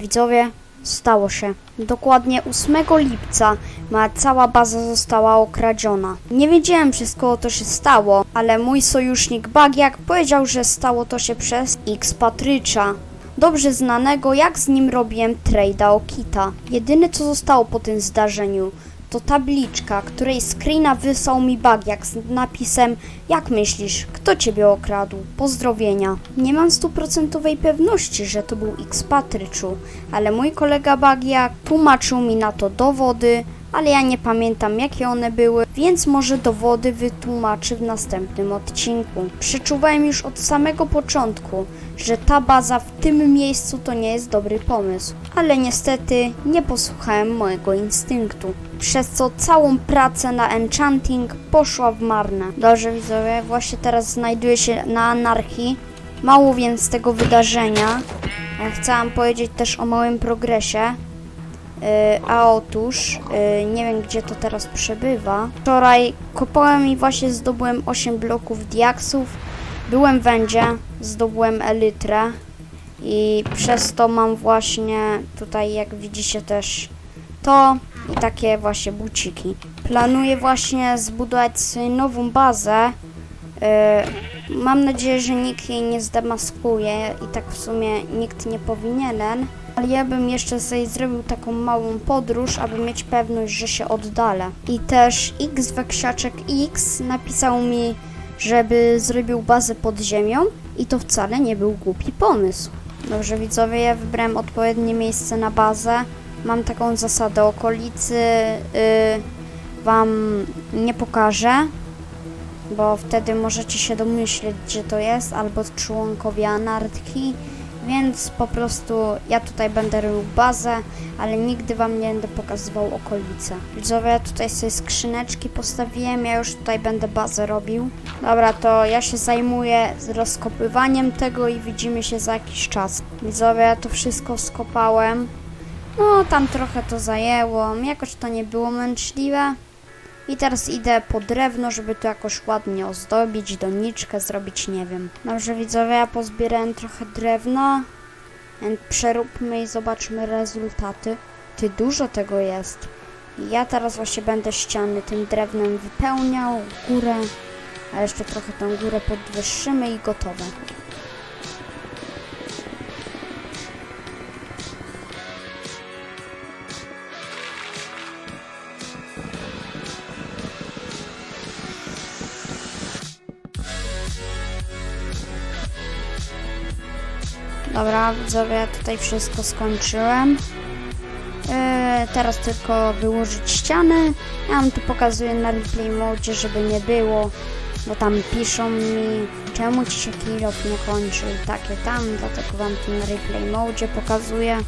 Widzowie, stało się. Dokładnie 8 lipca moja cała baza została okradziona. Nie wiedziałem przez kogo to się stało, ale mój sojusznik Bagiak powiedział, że stało to się przez X Patrycza. Dobrze znanego, jak z nim robiłem trade'a o kita. Jedyne co zostało po tym zdarzeniu to tabliczka, której screena wysłał mi Bagiak z napisem Jak myślisz, kto ciebie okradł? Pozdrowienia. Nie mam stuprocentowej pewności, że to był X Patryczu, ale mój kolega Bagiak tłumaczył mi na to dowody, ale ja nie pamiętam jakie one były, więc może dowody wytłumaczy w następnym odcinku. Przeczuwałem już od samego początku, że ta baza w tym miejscu to nie jest dobry pomysł, ale niestety nie posłuchałem mojego instynktu, przez co całą pracę na enchanting poszła w marne. Dobrze widzowie, właśnie teraz znajduję się na anarchii, mało więc tego wydarzenia. Ja Chciałam powiedzieć też o małym progresie, a otóż, yy, nie wiem gdzie to teraz przebywa. Wczoraj kopałem i właśnie zdobyłem 8 bloków diaksów. Byłem wędzie, zdobyłem elytrę i przez to mam właśnie tutaj jak widzicie też to i takie właśnie buciki. Planuję właśnie zbudować nową bazę. Yy, mam nadzieję, że nikt jej nie zdemaskuje i tak w sumie nikt nie powinienem. Ale ja bym jeszcze sobie zrobił taką małą podróż, aby mieć pewność, że się oddalę. I też X Weksiaczek X napisał mi, żeby zrobił bazę pod ziemią i to wcale nie był głupi pomysł. Dobrze widzowie, ja wybrałem odpowiednie miejsce na bazę. Mam taką zasadę okolicy yy, wam nie pokażę, bo wtedy możecie się domyśleć, gdzie to jest, albo członkowie anarchii, więc po prostu ja tutaj będę robił bazę, ale nigdy wam nie będę pokazywał okolice. Widzowie, ja tutaj sobie skrzyneczki postawiłem, ja już tutaj będę bazę robił. Dobra, to ja się zajmuję rozkopywaniem tego i widzimy się za jakiś czas. Widzowie, ja to wszystko skopałem. No, tam trochę to zajęło, jakoś to nie było męczliwe. I teraz idę po drewno, żeby to jakoś ładnie ozdobić, doniczkę zrobić, nie wiem. Dobrze widzowie, ja pozbierałem trochę drewna. Przeróbmy i zobaczmy rezultaty. Ty, dużo tego jest. Ja teraz właśnie będę ściany tym drewnem wypełniał, górę. A jeszcze trochę tą górę podwyższymy i gotowe. Dobra, widzowie, ja tutaj wszystko skończyłem. Yy, teraz tylko wyłożyć ściany. Ja wam tu pokazuję na replay mode, żeby nie było, bo tam piszą mi, czemu ci się kill nie kończy i takie tam, dlatego wam tu na replay mode pokazuję.